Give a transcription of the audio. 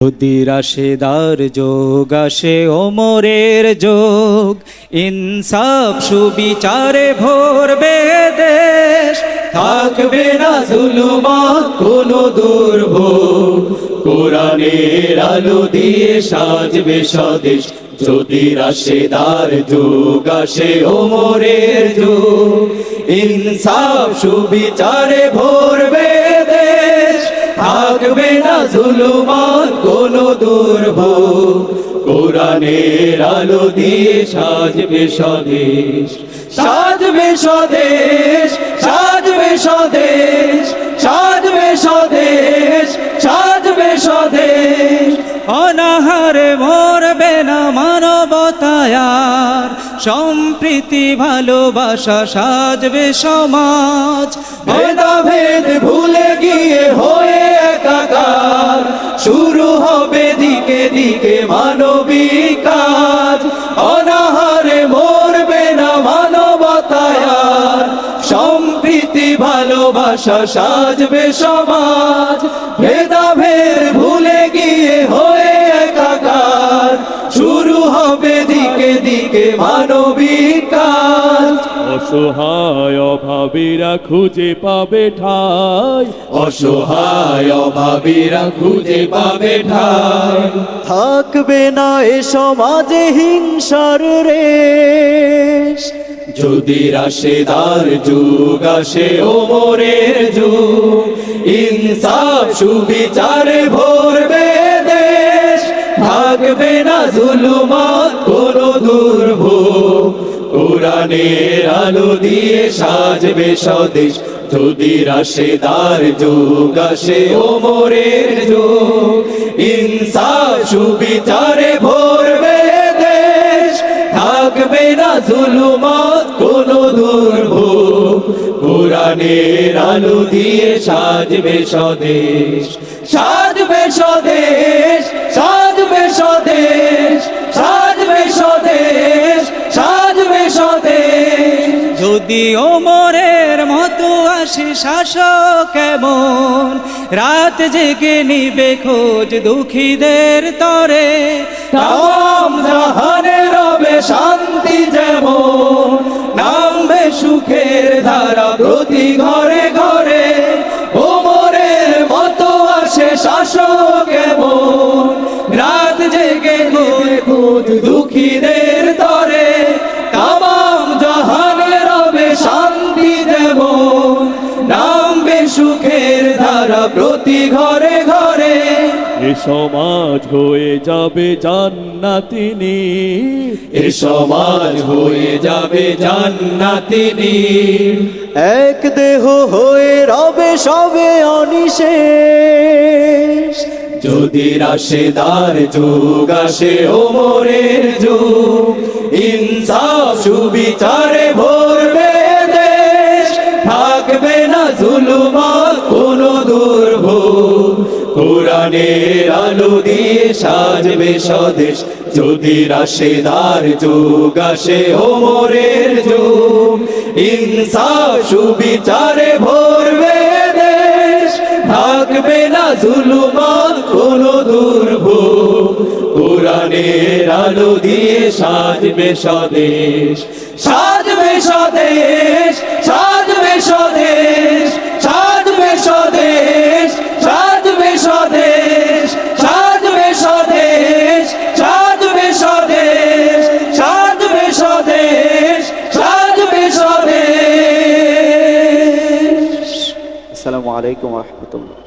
যদি রাশেদার যোগ আসে ওমরের যোগ, ইনসাফ সুবিচারে ভরবে দেশ থাকবে না জুলুমত, কোনো দুর্ভোগ। কোরআনের আলো দিয়ে সাজবে স্বদেশ। যদি রাশেদার যোগ আসে ওমরের যোগ, ইনসাফ সুবিচারে ভরবে দেশ থাকবে না জুলুমত কোনো দুর্ভোগ। কোরআনের আলো দিয়ে সাজবে স্বদেশ। সাজবে স্বদেশ সাজবে স্বদেশ সাজবে স্বদেশ সাজবে স্বদেশ। অনাহারে মরবে না মানবতায়ার। সম্প্রীতি, ভালোবাসা সাজবে সমাজ। ভেদাভেদ ভুলে ভালোবাসা সাজবে সমাজ। ভেদাভেদ ভুলে গিয়ে হয়ে একাকার। শুরু হবে দিকে দিকে মানবিক কাজ। অসহায় অভাবীরা খুঁজে পাবে ঠাই। অসহায় অভাবীরা খুঁজে পাবে ঠাই। থাকবে না এ সমাজে হিংসার রেশ যদি রাশেদার যুগ আসে ওমরের যুগ, ইনসাফ, সুবিচারে ভরবে দেশ ভাগবে না জুলুমত কোনো দুর্ভোগ। কোরআনের আলো দিয়ে সাজবে স্বদেশ, যদি রাশেদার যুগ আসে ওমরের যুগ, ইনসাফ, সুবিচারে কোরআনের আলো দিয়ে সাজবে স্বদেশ। সাজবে স্বদেশ সাজবে স্বদেশ সাজবে স্বদেশ সাজবে স্বদেশ। যদি ওমরের মতো আসে শাসক কেমন রাত জেগে নিবে খোঁজ দুঃখীদের তরে। তাম জাহানে রবে শান্তি যেমন সুখের ধারা প্রতি ঘরে ঘরে ওমরের মতো আসে শাসক রাত জেগে নিবে খোঁজ দুঃখীদের তরে তাম জাহানে রবে শান্তি যেমন। নামবে সুখের ধারা প্রতি ঘরে ঘরে এ সমাজ হয়ে যাবে জান্নাতিনি। এ সমাজ হয়ে যাবে জান্নাতিনি। এক দেহ হয়ে রবে সবে অনিশেষ। যদি রাশেদার যুগ আসে ওমরের যুগ ইনসাফ সুবিচারে ভরবে কোরআনের আলো দিয়ে সাজবে স্বদেশ। যদি রাশেদার যুগ আসে ওমরের যুগ ইনসাফ সুবিচারে ভরবে দেশ। থাকবে না জুলুমত কোনো দুর্ভোগ। কোরআনের আলো দিয়ে সাজবে স্বদেশ। সাজবে স্বদেশ সাজবে স্বদেশ সাজবে স্বদেশ। আলাইকুম রহমতুল্লাহ।